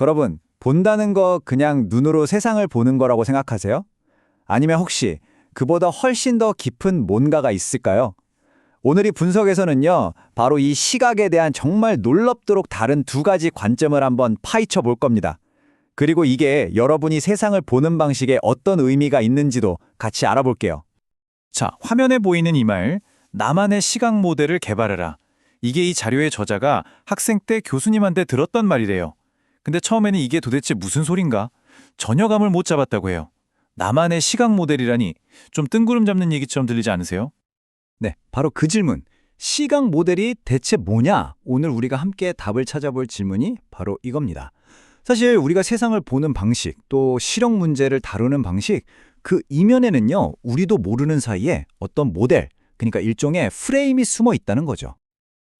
여러분, 본다는 거 그냥 눈으로 세상을 보는 거라고 생각하세요? 아니면 혹시 그보다 훨씬 더 깊은 뭔가가 있을까요? 오늘 이 분석에서는요, 바로 이 시각에 대한 정말 놀랍도록 다른 두 가지 관점을 한번 파헤쳐 볼 겁니다. 그리고 이게 여러분이 세상을 보는 방식에 어떤 의미가 있는지도 같이 알아볼게요. 자, 화면에 보이는 이 말, 나만의 시각 모델을 개발해라. 이게 이 자료의 저자가 학생 때 교수님한테 들었던 말이래요. 근데 처음에는 이게 도대체 무슨 소린가? 전혀 감을 못 잡았다고 해요. 나만의 시각 모델이라니 좀 뜬구름 잡는 얘기처럼 들리지 않으세요? 네, 바로 그 질문. 시각 모델이 대체 뭐냐? 오늘 우리가 함께 답을 찾아볼 질문이 바로 이겁니다. 사실 우리가 세상을 보는 방식, 또 실용 문제를 다루는 방식, 그 이면에는요, 우리도 모르는 사이에 어떤 모델, 그러니까 일종의 프레임이 숨어 있다는 거죠.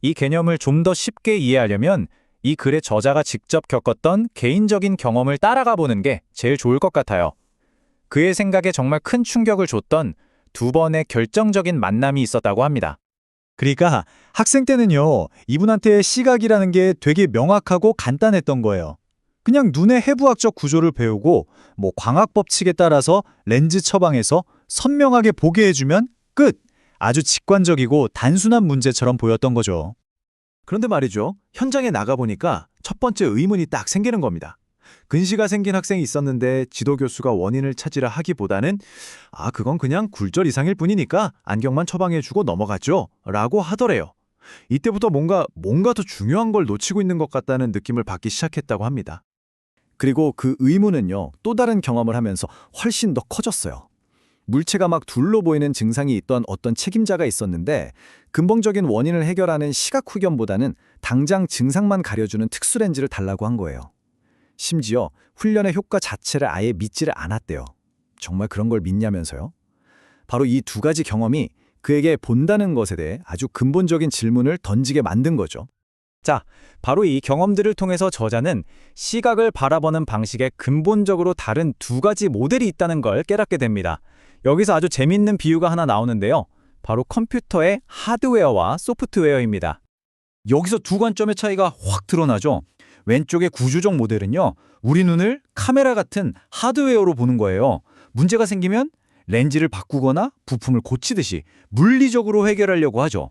이 개념을 좀 더 쉽게 이해하려면 이 글의 저자가 직접 겪었던 개인적인 경험을 따라가 보는 게 제일 좋을 것 같아요. 그의 생각에 정말 큰 충격을 줬던 두 번의 결정적인 만남이 있었다고 합니다. 그러니까 학생 때는요, 이분한테 시각이라는 게 되게 명확하고 간단했던 거예요. 그냥 눈의 해부학적 구조를 배우고 뭐 광학 법칙에 따라서 렌즈 처방해서 선명하게 보게 해주면 끝! 아주 직관적이고 단순한 문제처럼 보였던 거죠. 그런데 말이죠. 현장에 나가보니까 첫 번째 의문이 딱 생기는 겁니다. 근시가 생긴 학생이 있었는데 지도 교수가 원인을 찾으라 하기보다는 아, 그건 그냥 굴절 이상일 뿐이니까 안경만 처방해주고 넘어가죠. 라고 하더래요. 이때부터 뭔가, 뭔가 더 중요한 걸 놓치고 있는 것 같다는 느낌을 받기 시작했다고 합니다. 그리고 그 의문은요, 또 다른 경험을 하면서 훨씬 더 커졌어요. 물체가 막 둘로 보이는 증상이 있던 어떤 책임자가 있었는데 근본적인 원인을 해결하는 시각 후견보다는 당장 증상만 가려주는 특수 렌즈를 달라고 한 거예요. 심지어 훈련의 효과 자체를 아예 믿지를 않았대요. 정말 그런 걸 믿냐면서요? 바로 이 두 가지 경험이 그에게 본다는 것에 대해 아주 근본적인 질문을 던지게 만든 거죠. 자, 바로 이 경험들을 통해서 저자는 시각을 바라보는 방식에 근본적으로 다른 두 가지 모델이 있다는 걸 깨닫게 됩니다. 여기서 아주 재밌는 비유가 하나 나오는데요. 바로 컴퓨터의 하드웨어와 소프트웨어입니다. 여기서 두 관점의 차이가 확 드러나죠. 왼쪽의 구조적 모델은요. 우리 눈을 카메라 같은 하드웨어로 보는 거예요. 문제가 생기면 렌즈를 바꾸거나 부품을 고치듯이 물리적으로 해결하려고 하죠.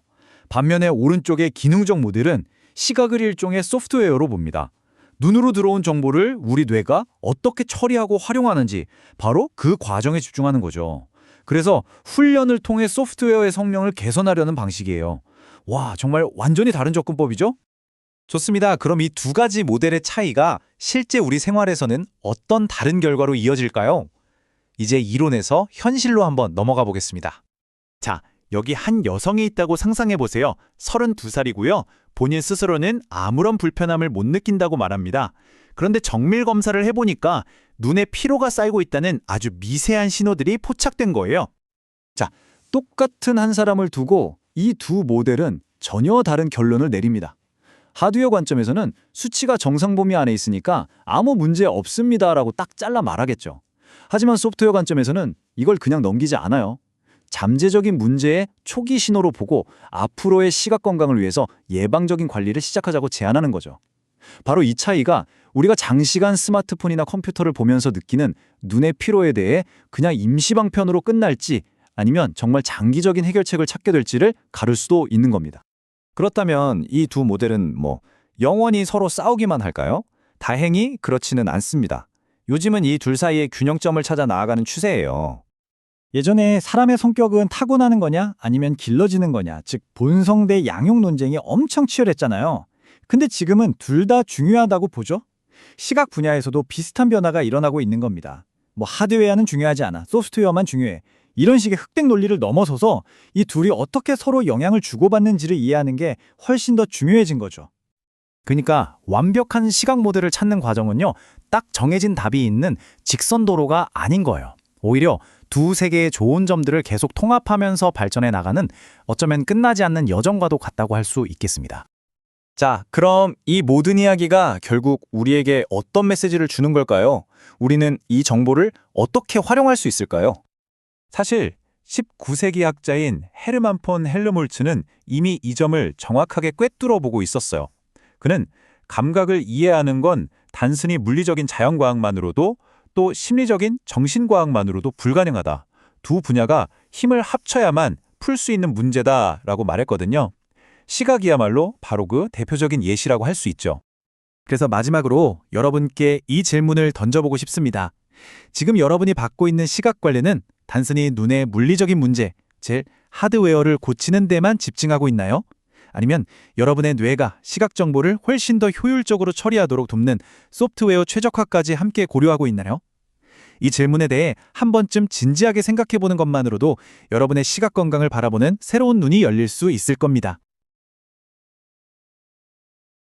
반면에 오른쪽의 기능적 모델은 시각을 일종의 소프트웨어로 봅니다. 눈으로 들어온 정보를 우리 뇌가 어떻게 처리하고 활용하는지 바로 그 과정에 집중하는 거죠. 그래서 훈련을 통해 소프트웨어의 성능을 개선하려는 방식이에요. 와, 정말 완전히 다른 접근법이죠? 좋습니다. 그럼 이 두 가지 모델의 차이가 실제 우리 생활에서는 어떤 다른 결과로 이어질까요? 이제 이론에서 현실로 한번 넘어가 보겠습니다. 자, 여기 한 여성이 있다고 상상해 보세요. 32살이고요. 본인 스스로는 아무런 불편함을 못 느낀다고 말합니다. 그런데 정밀 검사를 해보니까 눈에 피로가 쌓이고 있다는 아주 미세한 신호들이 포착된 거예요. 똑같은 한 사람을 두고 이 두 모델은 전혀 다른 결론을 내립니다. 하드웨어 관점에서는 수치가 정상 범위 안에 있으니까 아무 문제 없습니다라고 딱 잘라 말하겠죠. 하지만 소프트웨어 관점에서는 이걸 그냥 넘기지 않아요. 잠재적인 문제의 초기 신호로 보고 앞으로의 시각 건강을 위해서 예방적인 관리를 시작하자고 제안하는 거죠. 바로 이 차이가 우리가 장시간 스마트폰이나 컴퓨터를 보면서 느끼는 눈의 피로에 대해 그냥 임시방편으로 끝날지 아니면 정말 장기적인 해결책을 찾게 될지를 가를 수도 있는 겁니다. 그렇다면 이 두 모델은 뭐 영원히 서로 싸우기만 할까요? 다행히 그렇지는 않습니다. 요즘은 이 둘 사이의 균형점을 찾아 나아가는 추세예요. 예전에 사람의 성격은 타고나는 거냐 아니면 길러지는 거냐, 즉 본성 대 양육 논쟁이 엄청 치열했잖아요. 근데 지금은 둘 다 중요하다고 보죠. 시각 분야에서도 비슷한 변화가 일어나고 있는 겁니다. 뭐 하드웨어는 중요하지 않아, 소프트웨어만 중요해. 이런 식의 흑백 논리를 넘어서서 이 둘이 어떻게 서로 영향을 주고받는지를 이해하는 게 훨씬 더 중요해진 거죠. 그러니까 완벽한 시각 모델을 찾는 과정은요, 딱 정해진 답이 있는 직선 도로가 아닌 거예요. 오히려 두 세계의 좋은 점들을 계속 통합하면서 발전해 나가는 어쩌면 끝나지 않는 여정과도 같다고 할 수 있겠습니다. 자, 그럼 이 모든 이야기가 결국 우리에게 어떤 메시지를 주는 걸까요? 우리는 이 정보를 어떻게 활용할 수 있을까요? 사실 19세기 학자인 헤르만 폰 헬르몰츠는 이미 이 점을 정확하게 꿰뚫어 보고 있었어요. 그는 감각을 이해하는 건 단순히 물리적인 자연과학만으로도 또 심리적인 정신과학만으로도 불가능하다. 두 분야가 힘을 합쳐야만 풀 수 있는 문제다라고 말했거든요. 시각이야말로 바로 그 대표적인 예시라고 할 수 있죠. 그래서 마지막으로 여러분께 이 질문을 던져보고 싶습니다. 지금 여러분이 받고 있는 시각 관리는 단순히 눈의 물리적인 문제, 즉 하드웨어를 고치는 데만 집중하고 있나요? 아니면 여러분의 뇌가 시각 정보를 훨씬 더 효율적으로 처리하도록 돕는 소프트웨어 최적화까지 함께 고려하고 있나요? 이 질문에 대해 한 번쯤 진지하게 생각해 보는 것만으로도 여러분의 시각 건강을 바라보는 새로운 눈이 열릴 수 있을 겁니다.